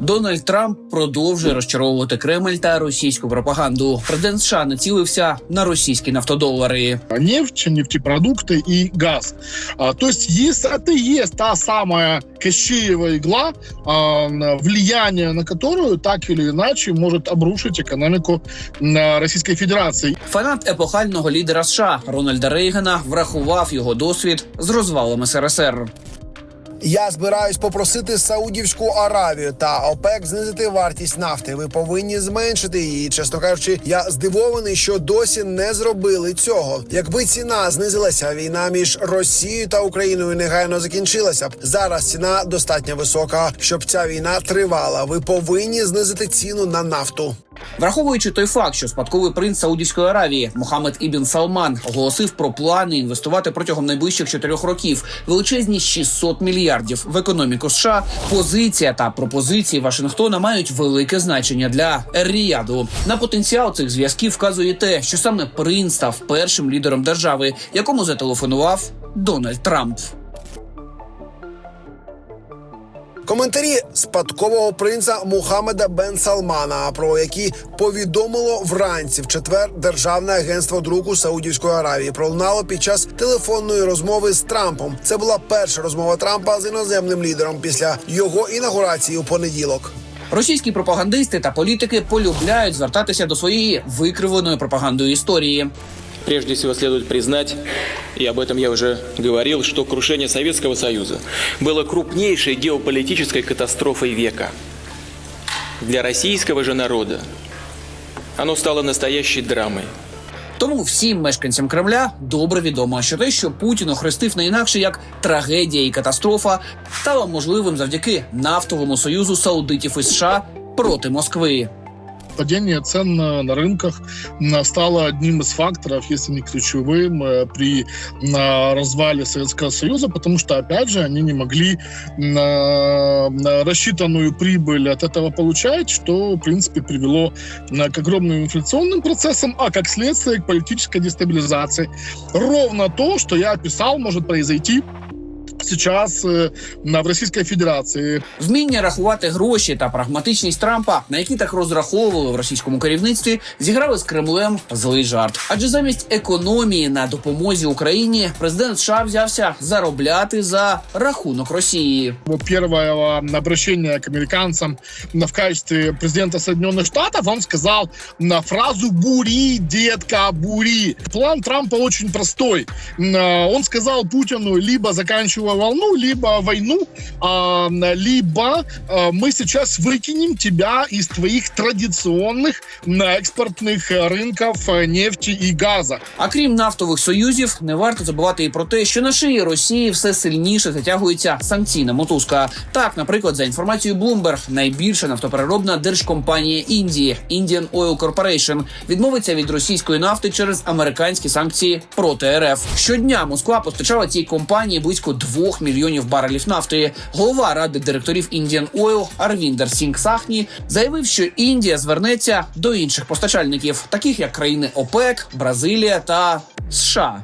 Дональд Трамп продовжує розчаровувати Кремль та російську пропаганду. Президент США націлився на російські нафтодолари. нефть, нефтепродукты и газ. А, то есть, если это и есть та самая Кощеева игла, а, на- влияние на которую так или иначе может обрушить экономику а, Российской Федерации. Фанат епохального лідера США Рональда Рейгана врахував його досвід з розвалом СРСР. Я збираюсь попросити Саудівську Аравію та ОПЕК знизити вартість нафти. Ви повинні зменшити її. Чесно кажучи, я здивований, що досі не зробили цього. Якби ціна знизилася, війна між Росією та Україною негайно закінчилася б. Зараз ціна достатньо висока, щоб ця війна тривала. Ви повинні знизити ціну на нафту. Враховуючи той факт, що спадковий принц Саудівської Аравії Мохаммед Ібн Салман оголосив про плани інвестувати протягом найближчих чотирьох років величезні 600 мільярдів в економіку США. Позиція та пропозиції Вашингтона мають велике значення для Ер-Ріяду. На потенціал цих зв'язків вказує те, що саме принц став першим лідером держави, якому зателефонував Дональд Трамп. Коментарі спадкового принца Мухаммеда Бен Салмана, про які повідомило вранці в четвер Державне агентство друку Саудівської Аравії, пролунало під час телефонної розмови з Трампом. Це була перша розмова Трампа з іноземним лідером після його інаугурації у понеділок. Російські пропагандисти та політики полюбляють звертатися до своєї викривленої пропагандою історії. Прежде всего следует признать, и об этом я уже говорил, что крушение Советского Союза было крупнейшей геополитической катастрофой века. Для российского же народа оно стало настоящей драмой. Тому всім мешканцям Кремля добре відомо, що те, що Путін охрестив не інакше як трагедія і катастрофа, стало можливим завдяки нафтовому союзу саудитів і США проти Москви. Падение цен на, рынках м, стало одним из факторов, если не ключевым, э, при на, развале Советского Союза, потому что, опять же, они не могли рассчитанную прибыль от этого получать, что, в принципе, привело к огромным инфляционным процессам, а как следствие к политической дестабилизации. Ровно то, что я описал, может произойти сейчас э, на, в Российской Федерации. Вміння рахувати гроші та прагматичність Трампа, на які так розраховували в російському керівництві, зіграли з Кремлем злий жарт. Адже замість економії на допомозі Україні президент США взявся заробляти за рахунок Росії. его первого обращения к американцам на- в качестве президента Соединенных Штатов, он сказал на фразу «бури, детка, бури». План Трампа очень простой. Он сказал Путину либо заканчивай волну, либо войну, а, либо а, мы сейчас выкинем тебя из твоих традиционных м, экспортных э, рынков э, нефти и газа. А крім нафтових союзів, не варто забувати і про те, що на шиї Росії все сильніше затягується санкційна мотузка. Так, наприклад, за інформацією Bloomberg, найбільша нафтопереробна держкомпанія Індії Indian Oil Corporation відмовиться від російської нафти через американські санкції проти РФ. Щодня Москва постачала цій компанії близько 2 мільйонів барелів нафти. Голова ради директорів Indian Oil Арвіндер Сінг Сахні заявив, що Індія звернеться до інших постачальників, таких як країни ОПЕК, Бразилія та США.